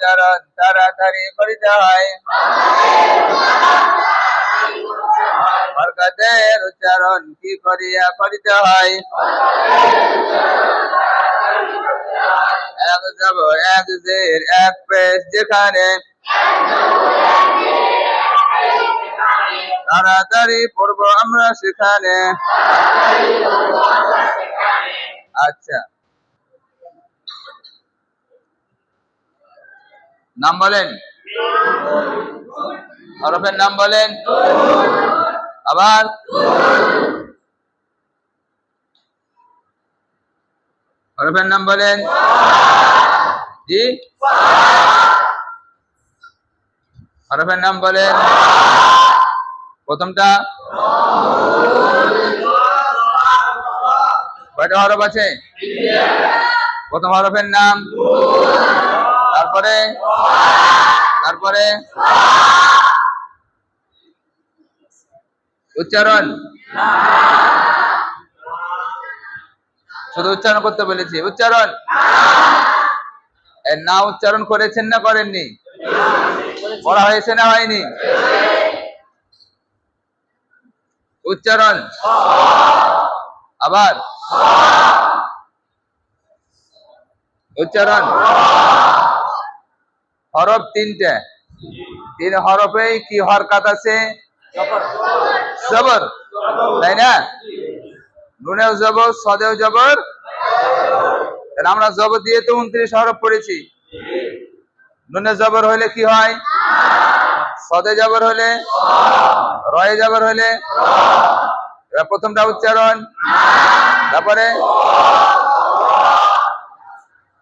উচ্চারণ তাড়াতাড়ি হয় হরকতের উচ্চারণ কি করিয়া করিতে হয় এক যাব এক এক পেশ যেখানে। তাড়াতাড়ি পড়ব আমরা সেখানে। আচ্ছা। নাম বলেন। হরফের নাম বলেন। আবার। হরফের নাম বলেন। জি। হরফের নাম বলেন। প্রথমটা। কয়টা হরফ আছে? প্রথম হরফের নাম। তারপরে? তারপরে? উচ্চারণ? শুধু উচ্চারণ করতে বলেছি। উচ্চারণ? না উচ্চারণ করেছেন না করেননি? পড়া হয়েছে না হয়নি? উচ্চারণ? আবার? উচ্চারণ? হরফ তিনটে। তিন হরফেই কি হরকাত আছে? জবর। তাই না? নুনেও জবর, সদেও জবর। আমরা জবর দিয়ে তো উনত্রিশ হরফ পড়েছি। নুনে জবর হলে কি হয়? সদে জবর হলে? রয়ে জবর হলে? প্রথমটা উচ্চারণ। তারপরে?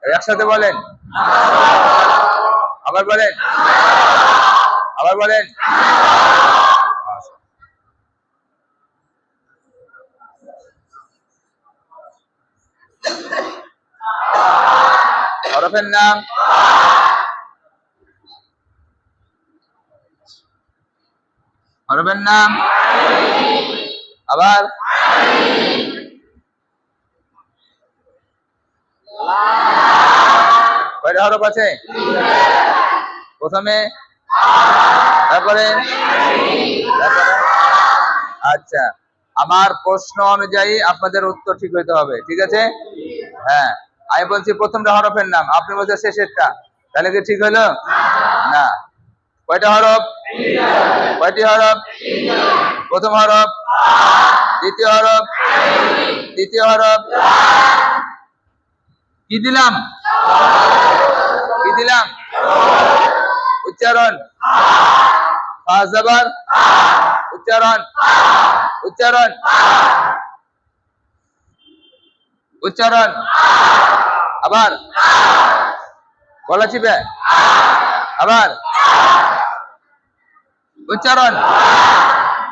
একসাথে বলেন। আবার বলেন। আবার বলেন। হরফের নাম? হরফের নাম? আবার? কয়টা হরফ আছে? প্রথমে, তারপরে আচ্ছা আমার প্রশ্ন অনুযায়ী আপনাদের উত্তর ঠিক হইতে হবে, ঠিক আছে? হ্যাঁ আমি বলছি প্রথমটা হরফের নাম, আপনি বলছেন শেষেরটা, তাহলে কি ঠিক হলো? না, কয়টা হরফ? কয়টি হরফ? প্রথম হরফ, দ্বিতীয় হরফ, তৃতীয় হরফ, কি দিলাম? কি দিলাম? উচ্চারণ পাঁচ জবর উচ্চারণ উচ্চারণ উচ্চারণ আবার গলা চিপে আবার উচ্চারণ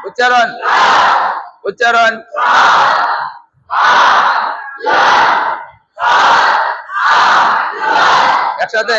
উচ্চারণ উচ্চারণ একসাথে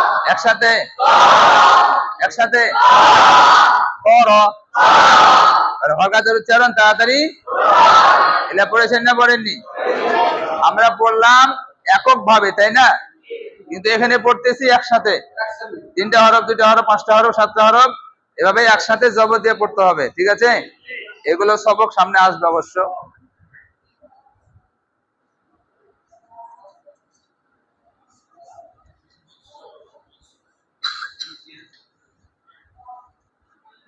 একসাথে? একসাথে? কর হরকাতের উচ্চারণ তাড়াতাড়ি। এটা পড়েছেন না পড়েননি? আমরা পড়লাম একক ভাবে তাই না? কিন্তু এখানে পড়তেছি একসাথে। তিনটা হরফ দুটা হরফ, পাঁচটা হরফ, সাতটা হরফ, এভাবে একসাথে জবর দিয়ে পড়তে হবে, ঠিক আছে? এগুলো সবক সামনে আসবে অবশ্য।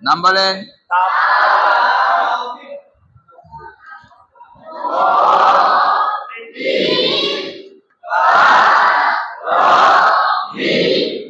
নাম বলেন Thank you.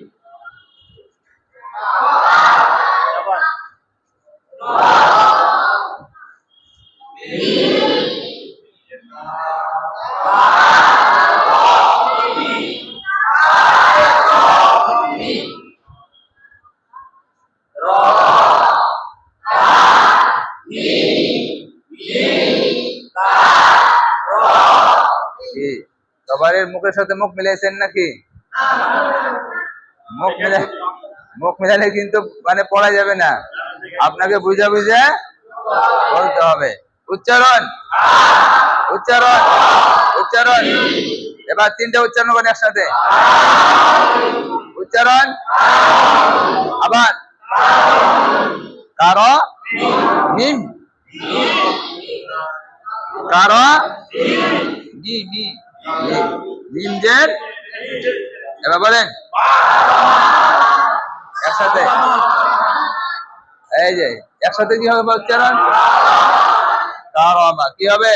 মুখের সাথে মুখ মিলাইছেন নাকি? মুখ মিলে, মুখ মিলালে কিন্তু মানে পড়া যাবে না। আপনাকে বুঝা বুঝে বলতে হবে। উচ্চারণ। উচ্চারণ। উচ্চারণ। এবার তিনটা উচ্চারণ করেন একসাথে। উচ্চারণ। আবার। কারও মিম। কারও মি মি মি- মিম জের এবার বলেন। একসাথে। এই যে, একসাথে কি হবে উচ্চারণ কারমা কি হবে?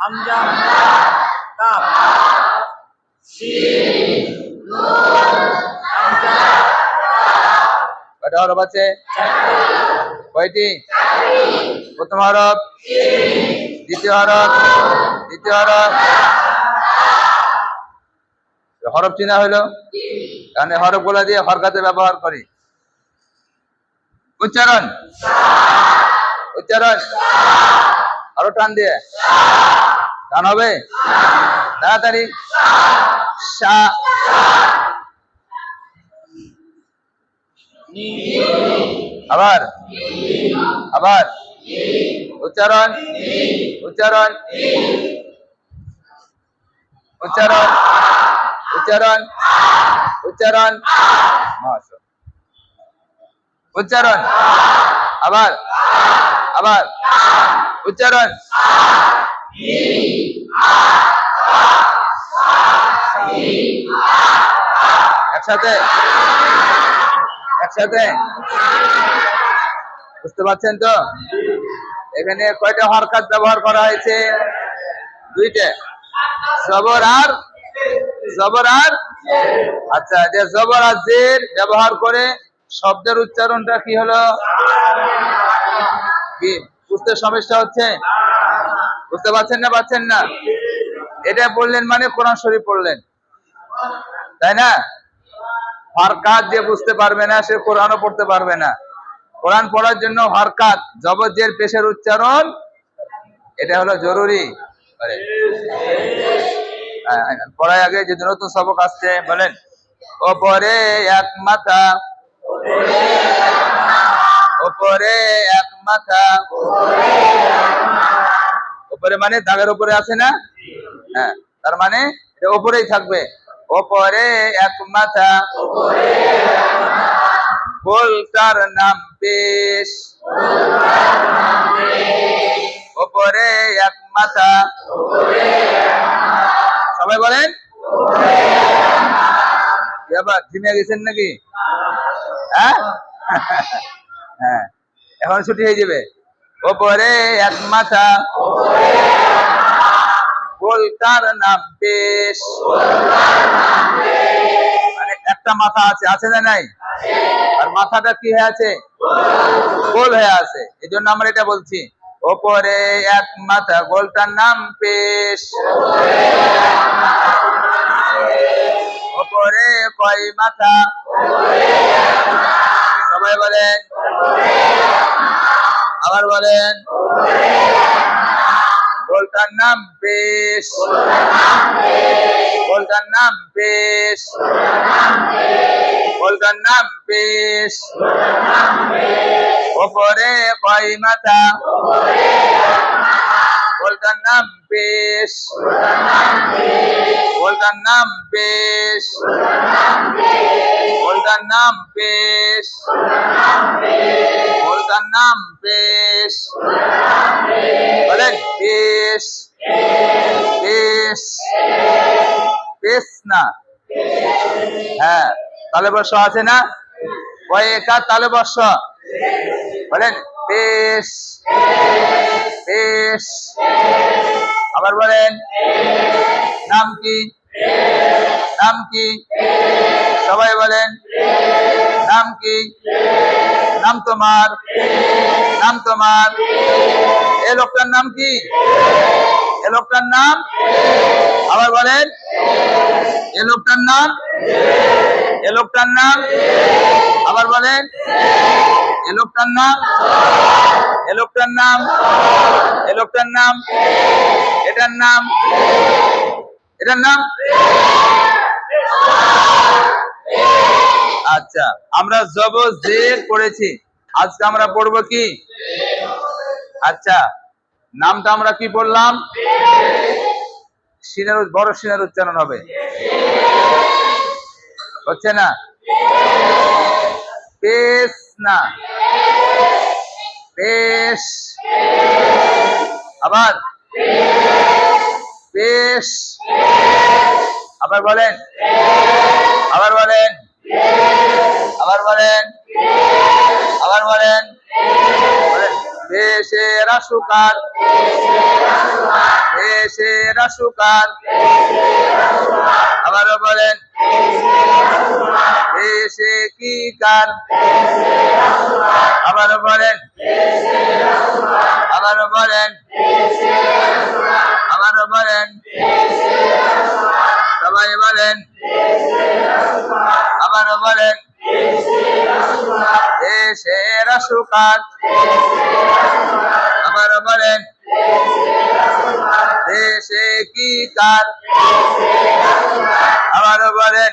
হামজা কাফ কয়টা হরফ আছে? কয়টি? প্রথম হরফ? দ্বিতীয় হরফ? দ্বিতীয় হরফ? হরফ চিনা হলো কারণ হরফগুলা দিয়ে হরকাতে ব্যবহার করি। উচ্চারণ? উচ্চারণ? আরও টান দিয়ে। টান হবে? তাড়াতাড়ি সা আবার আবার উচ্চারণ উচ্চারণ উচ্চারণ উচ্চারণ উচ্চারণ মাশাআল্লাহ। উচ্চারণ আবার আবার উচ্চারণ একসাথে। একসাথে। বুঝতে পারছেন তো? এখানে কয়টা হরকাত ব্যবহার করা হয়েছে? দুইটা। জবর আর জবর আর আচ্ছা যে জবর আর জের ব্যবহার করে শব্দের উচ্চারণটা কি হলো? কি? বুঝতে সমস্যা হচ্ছে? বুঝতে পারছেন না পাচ্ছেন না? এটা বললেন মানে কোরআন শরীফ পড়লেন। তাই না? হরকাত যে বুঝতে পারবে না সে কোরআনও পড়তে পারবে না। কোরআন পড়ার জন্য হরকাত জবজের পেশের উচ্চারণ এটা হলো জরুরি। হ্যাঁ, হ্যাঁ, পড়ার আগে যে নতুন সবক আসছে বলেন। ওপরে এক মাথা। ওপরে এক মাথা। ওপরে মানে দাগের উপরে আছে না? হ্যাঁ তার মানে এটা ওপরেই থাকবে। ওপরে এক মাথা। বলতার নাম পেশ। ওপরে এক মাথা। সবাই বলেন? কি আবার গেছেন নাকি? হ্যাঁ? হ্যাঁ। এখন ছুটি হয়ে যাবে। ওপরে এক মাথা। বলতার নাম পেশ মানে একটা মাথা আছে আছে না নাই? আর মাথাটা কি হয়ে আছে? গোল হয়ে আছে। এই জন্য আমরা এটা বলছি, ওপরে এক মাথা গোলটার নাম পেশ ওপরে কয় মাথা? সবাই বলেন। আবার বলেন। গোলটার নাম বেশ। গোলটার নাম বেশ। গোলটার নাম বেশ। ওপরে কয় মাথা গোলটার নাম পেশ গোলটার নাম পেশ গোলটার নাম পেশ গোলটার নাম পেশ বলেন পেশ পেশ পেশ না। হ্যাঁ তালে বর্ষ আছে না? কয়েকা তালে বর্ষ। বলেন পেশ পেশ আবার বলেন, নাম কি? নাম কি? সবাই বলেন, নাম কি? নাম তোমার। নাম তোমার। এ লোকটার নাম কি? এ লোকটার নাম? আবার বলেন, এ লোকটার নাম? এ লোকটার নাম? আবার বলেন এ লোকটার নাম? এ লোকটার নাম? এ লোকটার নাম? এটার নাম? এটার নাম? আচ্ছা আমরা জব জের পড়েছি আজকে আমরা পড়ব কি? আচ্ছা নামটা আমরা কি পড়লাম? সিনের বড় সিনের উচ্চারণ হবে। হচ্ছে না? পেশ না। পেশ আবার। পেশ আবার বলেন। আবার বলেন। আবার বলেন। আবার বলেন। বলেন। পেশে রাসুকার পেশে রাসুকার বলেন পেশে কি কার? আবারও বলেন আবারও বলেন আবারও বলেন, সবাই বলেন, আবারও বলেন দেশে রাসুকার আবারও বলেন দেশে কি কার আবারও বলেন,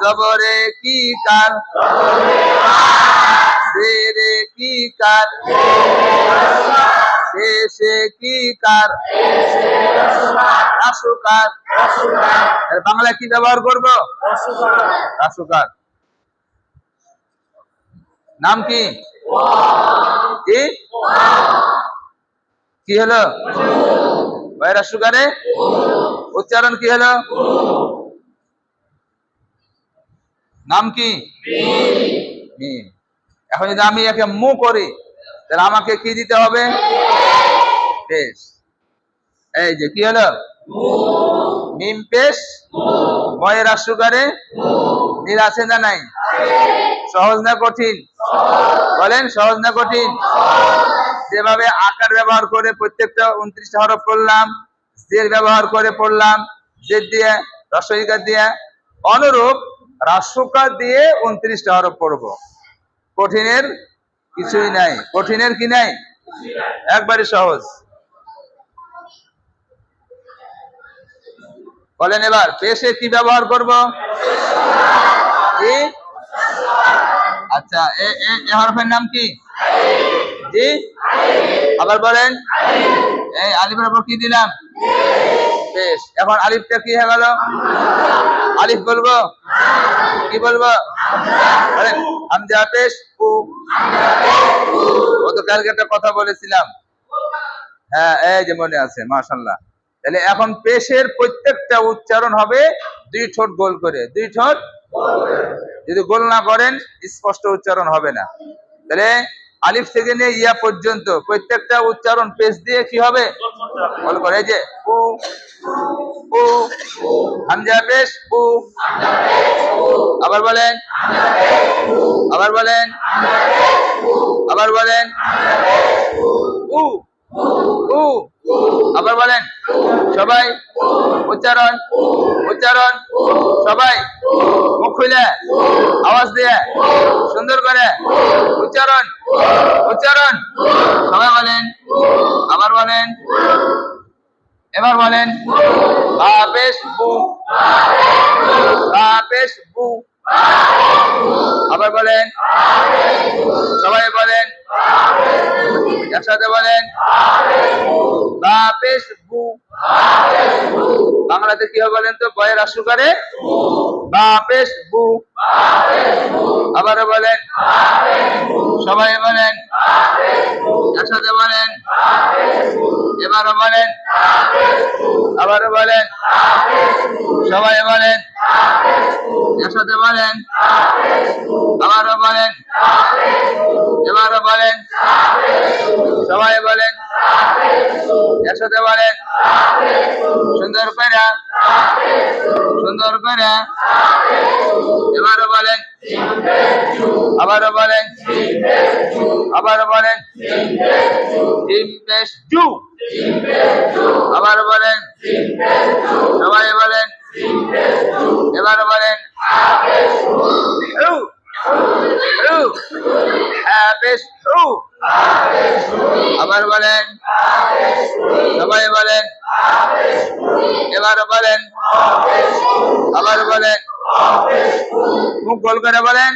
জবরে কি কার জেরে কি কার দেশে কি কার রাসুকার। বাংলায় কি ব্যবহার করব? রাসুকার। নাম কি? কি হলো? ভাইরা, সুগারে? উচ্চারণ কি হলো? নাম কি। এখন যদি আমি একে মু করি, তাহলে আমাকে কি দিতে হবে? এই যে, কি হলো? মিম পেশ। ময়ের সুগারে? মিল আছে না নাই? সহজ না কঠিন? বলেন, সহজ না কঠিন? যেভাবে আকার ব্যবহার করে প্রত্যেকটা উনত্রিশটা হরফ পড়লাম, জের ব্যবহার করে পড়লাম, জের দিয়ে, রসইকার দিয়ে, অনুরূপ রাসুকার দিয়ে উনত্রিশটা হরফ পড়ব। কঠিনের কিছুই নাই। কঠিনের কি নাই? একবারই সহজ। বলেন এবার, পেশে কি ব্যবহার করব? আচ্ছা এ হরফের নাম কি? জি আবার বলেন। এই আলিফের উপর কি দিলাম? বেশ। এখন আলিফটা কি হয়ে গেল? আলিফ বলব? কি বলব? বলেন, হামজা পেশ উ গত কালকে একটা কথা বলেছিলাম। হ্যাঁ এই যে মনে আছে মাশাল্লাহ তাহলে এখন পেশের প্রত্যেকটা উচ্চারণ হবে দুই ঠোঁট গোল করে। দুই ঠোঁট যদি গোল না করেন, স্পষ্ট উচ্চারণ হবে না। তাহলে আলিফ থেকে নিয়ে ইয়া পর্যন্ত প্রত্যেকটা উচ্চারণ পেশ দিয়ে কি হবে? গোল করে যে, উ উ, হামজা পেশ, উ, আবার বলেন আবার বলেন আবার বলেন, উ উ, আবার বলেন, সবাই, উচ্চারণ উচ্চারণ, সবাই মুখ খুলে। আওয়াজ দিয়ে। সুন্দর করে। উচ্চারণ। উচ্চারণ। সবাই বলেন। আবার বলেন। এবার বলেন। বাপেশ বু। বাপেশ বু। আবার বলেন। সবাই বলেন। একসাথে বলেন। বাপেশ বু। বাংলাতে কি হবে বলেন তো? বয়ের আশু করে বু আবারও বলেন, সবাই বলেন, একসাথে বলেন, এবারও বলেন, আবারও বলেন, সবাই বলেন, একসাথে বলেন, আবারও বলেন, এবারও বলেন, সবাই বলেন, একসাথে বলেন, সুন্দর করে সুন্দর করে এবারও বলেন। আবারও বলেন। আবারও বলেন। জু আবারও বলেন। সবাই বলেন। এবারও বলেন। আবার বলেন। সবাই বলেন। এবার বলেন আবার বলেন মুখ গোল করে বলেন।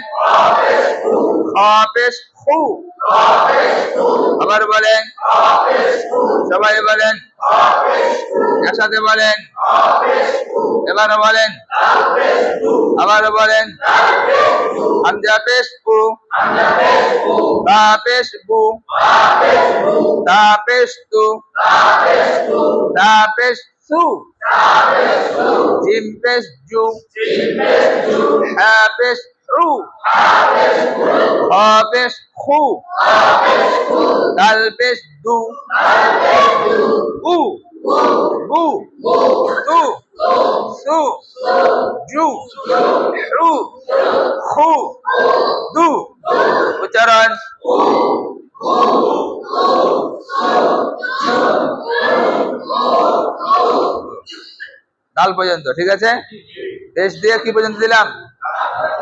আবার বলেন। সবাই বলেন। একসাথে বলেন। এবার বলেন। আবার বলেন। হামজা পেশ পু। তা পেশ বু তা পেশ তু তা পেশ সু জিম পেশ জু হা পেশ রু হ পেশ খু দাল পেশ দু উ বু তু সু ডাল পর্যন্ত, ঠিক আছে? দেশ দিয়ে কি পর্যন্ত দিলাম?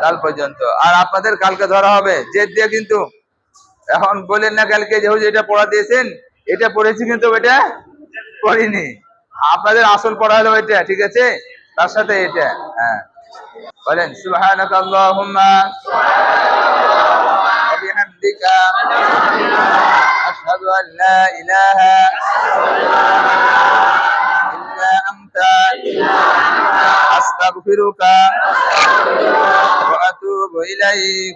কাল পর্যন্ত। আর আপনাদের কালকে ধরা হবে, জেদ দিয়ে কিন্তু। এখন বলেন না কালকে যে হুজুর এটা পড়া দিয়েছেন, এটা পড়েছি কিন্তু এটা পড়িনি। আপনাদের আসল পড়া হলো এটা, ঠিক আছে? তার সাথে এটা হ্যাঁ। বলেন, সুবহানাক আল্লাহুম্মা বিহামদিকা আশহাদু আন লা ইলাহা ইল্লা أستغفرك وأتوب إليك